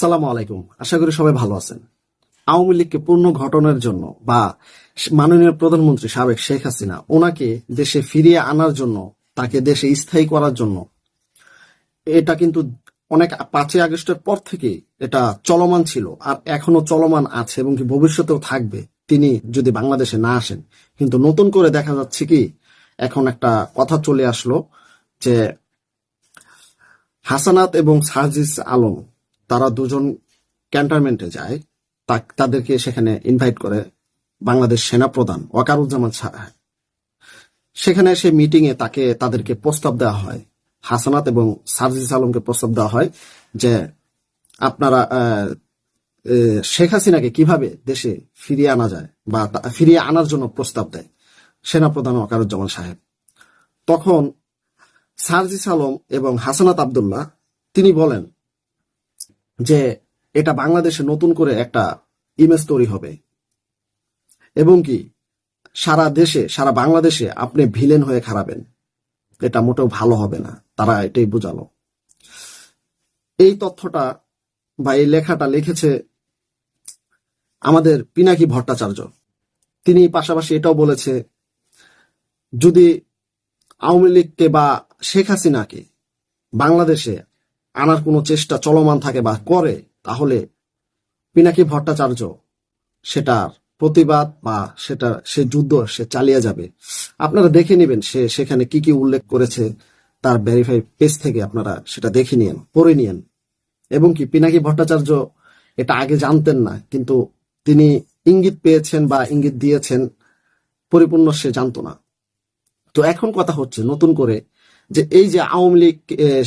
আসসালামু আলাইকুম। আশা করি সবাই ভালো আছেন। আওয়ামী লীগকে পূর্ণ ঘটনার জন্য বা মাননীয় প্রধানমন্ত্রী সাবেক শেখ হাসিনা ওনাকে দেশে ফিরিয়ে আনার জন্য, তাকে দেশে স্থায়ী করার জন্য, এটা কিন্তু অনেক পাঁচই আগস্টের পর থেকে এটা চলমান ছিল আর এখনও চলমান আছে এবং কি ভবিষ্যতেও থাকবে। তিনি যদি বাংলাদেশে না আসেন, কিন্তু নতুন করে দেখা যাচ্ছে কি, এখন একটা কথা চলে আসলো যে হাসানাত এবং সার্জিস আলম তারা দুজন ক্যান্টনমেন্টে যায় তাদেরকে সেখানে ইনভাইট করে বাংলাদেশ সেনা প্রধান ওয়াকারুজ্জামান সাহেব সেখানে সে মিটিং এ তাকে, তাদেরকে প্রস্তাব দেওয়া হয়। হাসানাত এবং সার্জিস আলমকে প্রস্তাব দেওয়া হয় যে, আপনারা শেখ হাসিনাকে কীভাবে দেশে ফিরিয়ে আনা যায় বা ফিরিয়ে আনার জন্য প্রস্তাব দেয় সেনাপ্রধান ওয়াকারুজ্জামান সাহেব। তখন সার্জিস আলম এবং হাসানাত আবদুল্লাহ, তিনি বলেন যে এটা বাংলাদেশে নতুন করে একটা ইমেজ তৈরি হবে। এবং কি, সারা দেশে, সারা বাংলাদেশে আপনি ভিলেন হয়ে খারাবেন এটা মোটেও ভালো হবে না। তারা এটাই বোঝালো। এই তথ্যটা বা এই লেখাটা লিখেছে আমাদের পিনাকি ভট্টাচার্য। তিনি পাশাপাশি এটাও বলেছে, যদি আওয়ামী লীগকে বা শেখ হাসিনাকে বাংলাদেশে আনার কোনো চেষ্টা চলমান থাকে বা করে, তাহলে পিনাকি ভট্টাচার্য সেটার প্রতিবাদ বা সেটা, সে যুদ্ধ সে চালিয়ে যাবে। আপনারা দেখে নেবেন সে সেখানে কি কি উল্লেখ করেছে, তার ভেরিফাই পেজ থেকে আপনারা সেটা দেখে নিয়েন, পড়ে নিয়েন। এবং কি পিনাকি ভট্টাচার্য এটা আগে জানতেন না, কিন্তু তিনি ইঙ্গিত পেয়েছেন বা ইঙ্গিত দিয়েছেন, পরিপূর্ণ সে জানতো না। তো এখন কথা হচ্ছে নতুন করে যে এই যে আওয়ামী লীগ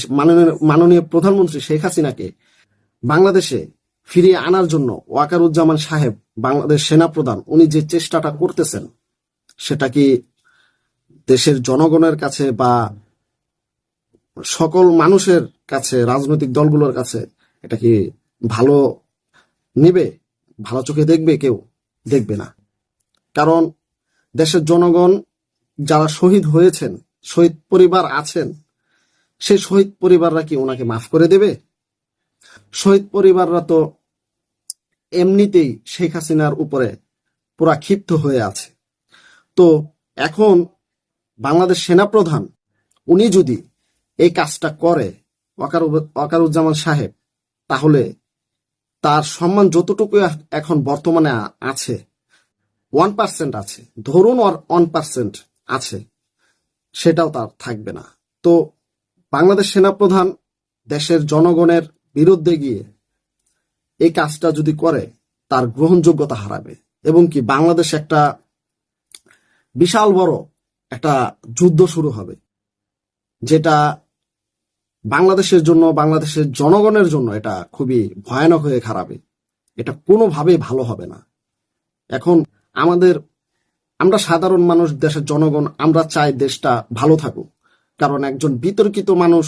মাননীয় মাননীয় প্রধানমন্ত্রী শেখ হাসিনাকে বাংলাদেশে ফিরিয়ে আনার জন্য ওয়াকারুজ্জামান সাহেব, বাংলাদেশ সেনাপ্রধান, উনি যে চেষ্টাটা করতেছেন, সেটা কি দেশের জনগণের কাছে বা সকল মানুষের কাছে, রাজনৈতিক দলগুলোর কাছে এটা কি ভালো নেবে? ভালো চোখে দেখবে কেউ? দেখবে না। কারণ দেশের জনগণ যারা শহীদ হয়েছেন শহীদ পরিবার আছেন, সেই শহীদ পরিবাররা কি ওনাকে মাফ করে দেবে? শহীদ পরিবাররা তো এমনিতেই শেখ হাসিনার উপরে পুরা ক্ষিপ্ত হয়ে আছে। তো এখন বাংলাদেশ সেনাপ্রধান, উনি যদি এই কাজটা করে, ওয়াকারু- ওয়াকারুজ্জামান সাহেব, তাহলে তার সম্মান যতটুকু এখন বর্তমানে আছে ওয়ান পার্সেন্ট আছে, ধরুন ওয়ান পার্সেন্ট আছে সেটাও তার থাকবে না। তো বাংলাদেশ সেনাপ্রধান দেশের জনগণের বিরুদ্ধে গিয়ে এই কাজটা যদি করে, তার গ্রহণযোগ্যতা হারাবে এবং কি বাংলাদেশ একটা বিশাল বড় একটা যুদ্ধ শুরু হবে, যেটা বাংলাদেশের জন্য, বাংলাদেশের জনগণের জন্য এটা খুবই ভয়ানক হয়ে খারাপে। এটা কোনোভাবেই ভালো হবে না। এখন আমাদের আমরা সাধারণ মানুষ, দেশের জনগণ, আমরা চাই দেশটা ভালো থাকুক। কারণ একজন বিতর্কিত মানুষ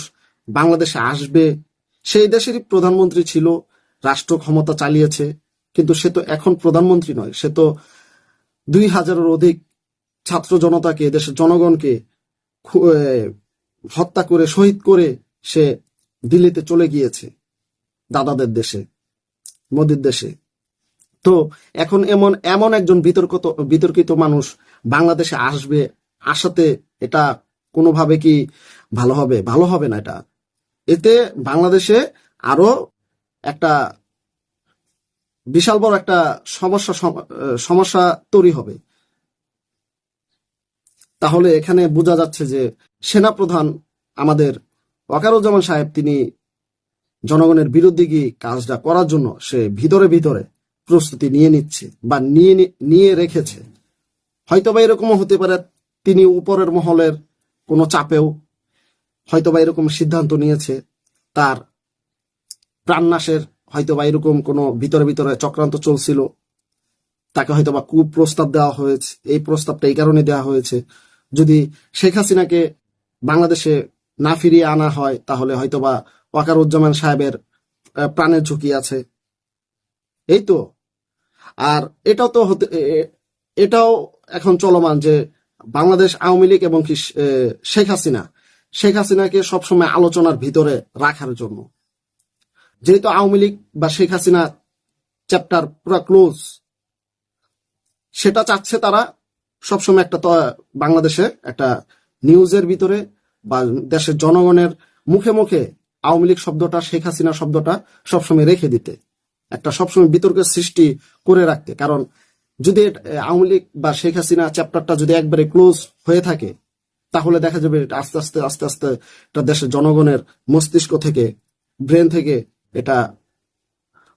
বাংলাদেশে আসবে, সেই দেশেরই প্রধানমন্ত্রী ছিল, রাষ্ট্র ক্ষমতা চালিয়েছে, কিন্তু সে তো এখন প্রধানমন্ত্রী নয়, সে তো দুই হাজারের অধিক ছাত্র জনতাকে, দেশের জনগণকে হত্যা করে, শহীদ করে সে দিল্লিতে চলে গিয়েছে, দাদাদের দেশে, মোদির দেশে। তো এখন এমন এমন একজন বিতর্কিত বিতর্কিত মানুষ বাংলাদেশে আসবে, আসাতে এটা কোনোভাবে কি ভালো হবে? ভালো হবে না এটা। এতে বাংলাদেশে আরও একটা বিশাল বড় একটা সমস্যা, সম- সমস্যা তৈরি হবে। তাহলে এখানে বোঝা যাচ্ছে যে সেনাপ্রধান আমাদের ওয়াকারুজ্জামান সাহেব, তিনি জনগণের বিরুদ্ধে গিয়ে কাজটা করার জন্য সে ভিতরে ভিতরে প্রস্তুতি নিয়ে নিচ্ছে বা নিয়ে নিয়ে রেখেছে। হয়তোবা এরকমও হতে পারে, তিনি উপরের মহলের কোনো চাপেও হয়তোবা এরকম সিদ্ধান্ত নিয়েছে, তার প্রাণনাশের হয়তোবা এরকম কোনো ভিতরে ভিতরে চক্রান্ত চলছিল, তাকে হয়তোবা কুপ্রস্তাব দেওয়া হয়েছে, এই প্রস্তাবটা এই কারণে দেওয়া হয়েছে। যদি শেখ হাসিনাকে বাংলাদেশে না ফিরিয়ে আনা হয়, তাহলে হয়তোবা ওয়াকারুজ্জামান সাহেবের প্রাণের ঝুঁকি আছে। এই তো আর এটাও তো হতে এটাও এখন চলমান যে বাংলাদেশ আওয়ামী লীগ এবং কি শেখ হাসিনা। শেখ হাসিনাকে সবসময় আলোচনার ভিতরে রাখার জন্য। যেহেতু আওয়ামী লীগ বা শেখ হাসিনা চ্যাপ্টার পুরো ক্লোজ সেটা চাচ্ছে তারা সবসময় একটা বাংলাদেশে একটা নিউজের ভিতরে বা দেশের জনগণের মুখে মুখে আওয়ামী লীগ শব্দটা, শেখ হাসিনা শব্দটা সবসময় রেখে দিতে। একটা সবসময় বিতর্কের সৃষ্টি করে রাখতে। কারণ যদি আওয়ামী লীগ বা শেখ হাসিনা চ্যাপ্টারটা যদি একবারে ক্লোজ হয়ে থাকে, তাহলে দেখা যাবে আস্তে আস্তে আস্তে আস্তে এটা দেশের জনগণের মস্তিষ্ক থেকে ব্রেন থেকে এটা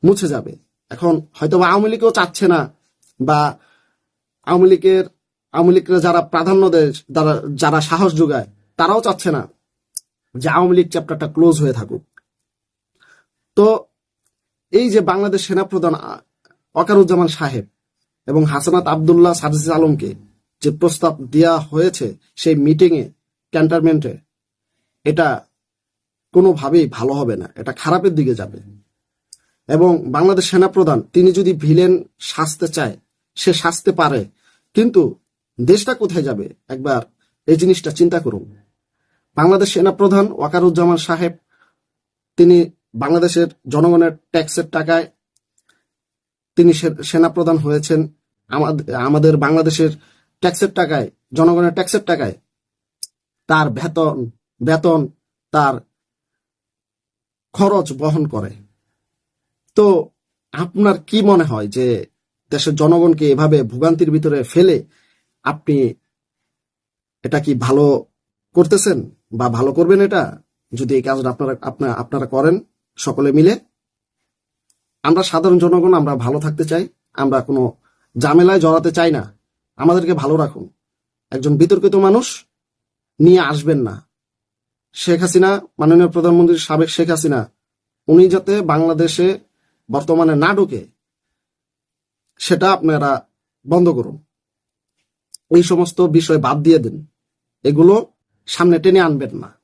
মুছে যাবে। এখন হয়তো বা আওয়ামী লীগও চাচ্ছে না, বা আওয়ামী লীগের, আওয়ামী লীগরা যারা প্রাধান্য দেয় যারা যারা সাহস যোগায়, তারাও চাচ্ছে না যে আওয়ামী লীগ চ্যাপ্টারটা ক্লোজ হয়ে থাকুক। তো এই যে বাংলাদেশ সেনাপ্রধান ওয়াকারুজ্জামান সাহেব এবং হাসানাত আবদুল্লাহ সাজিস আলমকে যে প্রস্তাব দেওয়া হয়েছে সেই মিটিং এ ক্যান্টনমেন্টে, এটা কোনোভাবেই ভালো হবে না। এটা খারাপের দিকে যাবে। এবং বাংলাদেশ সেনাপ্রধান, তিনি যদি ভিলেন সাজতে চায়, সে সাজতে পারে। কিন্তু দেশটা কোথায় যাবে? একবার এই জিনিসটা চিন্তা করুন। বাংলাদেশ সেনাপ্রধান ওয়াকারুজ্জামান সাহেব, তিনি বাংলাদেশের জনগণের ট্যাক্সের টাকায় তিনি সেনাপ্রধান হয়েছেন। আমাদের বাংলাদেশের ট্যাক্সের টাকায়, জনগণের ট্যাক্সের টাকায় তার বেতন বেতন তার খরচ বহন করে। তো আপনার কি মনে হয় যে দেশের জনগণকে এভাবে ভোগান্তির ভিতরে ফেলে আপনি এটা কি ভালো করতেছেন বা ভালো করবেন এটা? যদি এই কাজটা আপনারা আপনারা করেন। সকলে মিলে। আমরা সাধারণ জনগণ, আমরা ভালো থাকতে চাই, আমরা কোনো ঝামেলায় জড়াতে চাই না। আমাদেরকে ভালো রাখুন। একজন বিতর্কিত মানুষ নিয়ে আসবেন না। শেখ হাসিনা, মাননীয় প্রধানমন্ত্রী সাবেক শেখ হাসিনা, উনি যাতে বাংলাদেশে বর্তমানে না ঢুকে, সেটা আপনারা বন্ধ করুন। এই সমস্ত বিষয় বাদ দিয়ে দিন। এগুলো সামনে টেনে আনবেন না।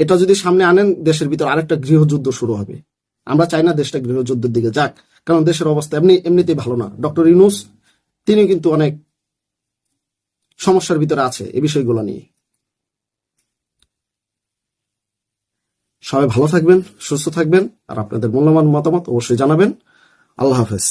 এটা যদি সামনে আনেন, দেশের ভিতর আরেকটা গৃহযুদ্ধ শুরু হবে। আমরা চাই না দেশটা গৃহযুদ্ধের দিকে যাক, কারণ দেশের অবস্থা এমনি, এমনিতেই ভালো না। ডক্টর ইউনুস, তিনি কিন্তু অনেক সমস্যার ভিতরে আছে এই বিষয়গুলো নিয়ে। সবাই ভালো থাকবেন, সুস্থ থাকবেন, আর আপনাদের মূল্যবান মতামত অবশ্যই জানাবেন। আল্লাহ হাফেজ।